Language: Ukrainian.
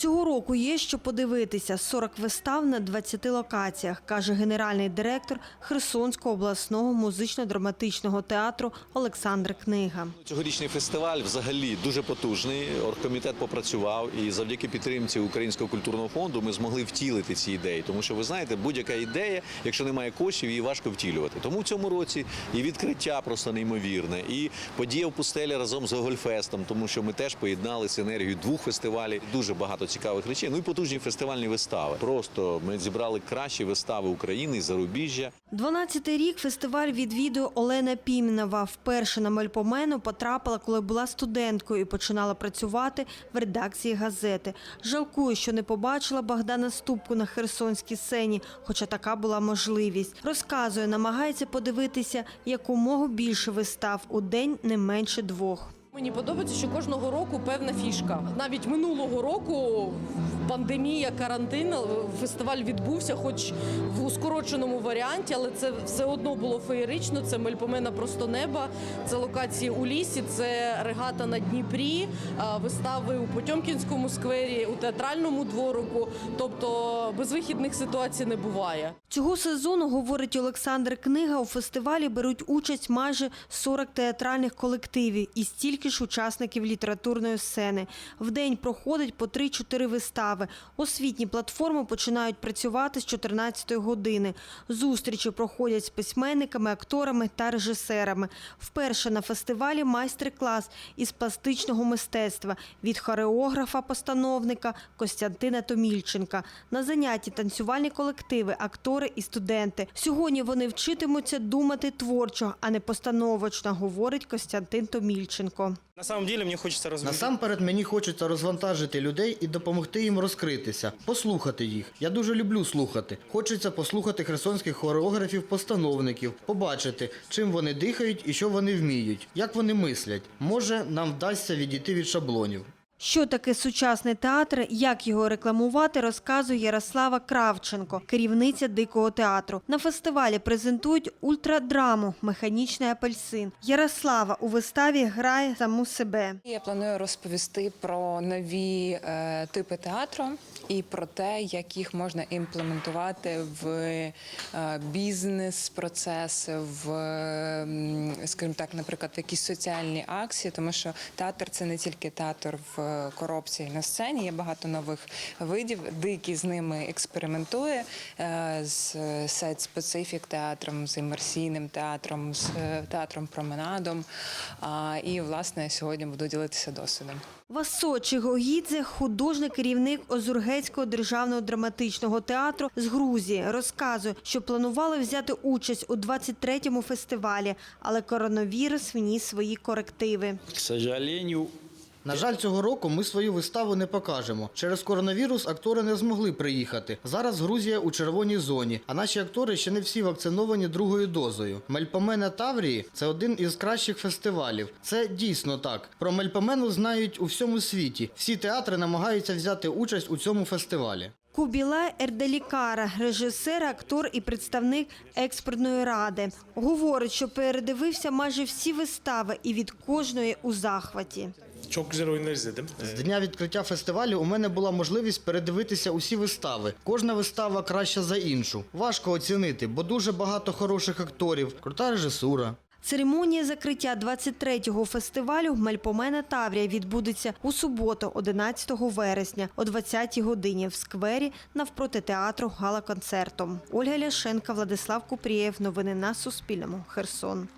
Цього року є що подивитися. 40 вистав на 20 локаціях, каже генеральний директор Херсонського обласного музично-драматичного театру Олександр Книга. Цьогорічний фестиваль взагалі дуже потужний. Оргкомітет попрацював і завдяки підтримці Українського культурного фонду ми змогли втілити ці ідеї. Тому що ви знаєте, будь-яка ідея, якщо немає коштів, її важко втілювати. Тому в цьому році і відкриття просто неймовірне, і подія в пустелі разом з Гогольфестом, тому що ми теж поєднали синергію двох фестивалів. Дуже багато цікавих речей. Ну і потужні фестивальні вистави. Просто ми зібрали кращі вистави України і зарубіжжя. 12-й рік фестиваль відвідує Олена Піменова. Вперше на Мельпомену потрапила, коли була студенткою і починала працювати в редакції газети. Жалкує, що не побачила Богдана Ступку на херсонській сцені, хоча така була можливість. Розказує, намагається подивитися якомога більше вистав у день не менше двох. Мені подобається, що кожного року певна фішка. Навіть минулого року пандемія, карантин, фестиваль відбувся, хоч в ускороченому варіанті, але це все одно було феєрично. Це Мельпомена просто неба, це локації у лісі, це регата на Дніпрі, вистави у Потьомкінському сквері, у театральному дворику. Тобто безвихідних ситуацій не буває. Цього сезону, говорить Олександр Книга, у фестивалі беруть участь майже 40 театральних колективів і стільки ж учасників літературної сцени. В день проходить по 3-4 вистави. Освітні платформи починають працювати з 14 години. Зустрічі проходять з письменниками, акторами та режисерами. Вперше на фестивалі майстер-клас із пластичного мистецтва від хореографа-постановника Костянтина Томільченка. На занятті танцювальні колективи, актори і студенти. Сьогодні вони вчитимуться думати творчо, а не постановочно, говорить Костянтин Томільченко. На самом деле мне хочется развить. Насамперед мені хочеться розвантажити людей і допомогти їм розкритися, послухати їх. Я дуже люблю слухати. Хочеться послухати херсонських хореографів, постановників, побачити, чим вони дихають і що вони вміють, як вони мислять. Може, нам вдасться відійти від шаблонів. Що таке сучасний театр, як його рекламувати, розказує Ярослава Кравченко, керівниця дикого театру. На фестивалі презентують ультрадраму Механічний апельсин. Ярослава у виставі грає саму себе. Я планую розповісти про нові е, типи театру і про те, як їх можна імплементувати в е, бізнес-процеси, в, м, скажімо так, наприклад, в якісь соціальні акції, тому що театр це не тільки театр в коробці на сцені. Є багато нових видів. Дикий з ними експериментує е, з сет специфік театром, з імерсійним театром, з е, театром променадом. А, І власне сьогодні буду ділитися досвідом. Васо Чигогідзе – художник керівник Озургецького державного драматичного театру з Грузії. Розказує, що планували взяти участь у 23-му фестивалі, але коронавірус вніс свої корективи. К сожалению, На жаль, цього року ми свою виставу не покажемо. Через коронавірус актори не змогли приїхати. Зараз Грузія у червоній зоні, а наші актори ще не всі вакциновані другою дозою. Мельпомена Таврії це один із кращих фестивалів. Це дійсно так. Про Мельпомену знають у всьому світі. Всі театри намагаються взяти участь у цьому фестивалі. Кубілай Ерделікара, режисер, актор і представник експертної ради. Говорить, що передивився майже всі вистави і від кожної у захваті. Çok güzel oyunlar izledim. З дня відкриття фестивалю у мене була можливість передивитися усі вистави. Кожна вистава краща за іншу. Важко оцінити, бо дуже багато хороших акторів, крута режисура. Церемонія закриття 23-го фестивалю Мельпомена Таврія відбудеться у суботу, 11 вересня, о 20-й годині в сквері навпроти театру гала-концертом. Ольга Ляшенка, Владислав Купрієв. Новини на Суспільному. Херсон.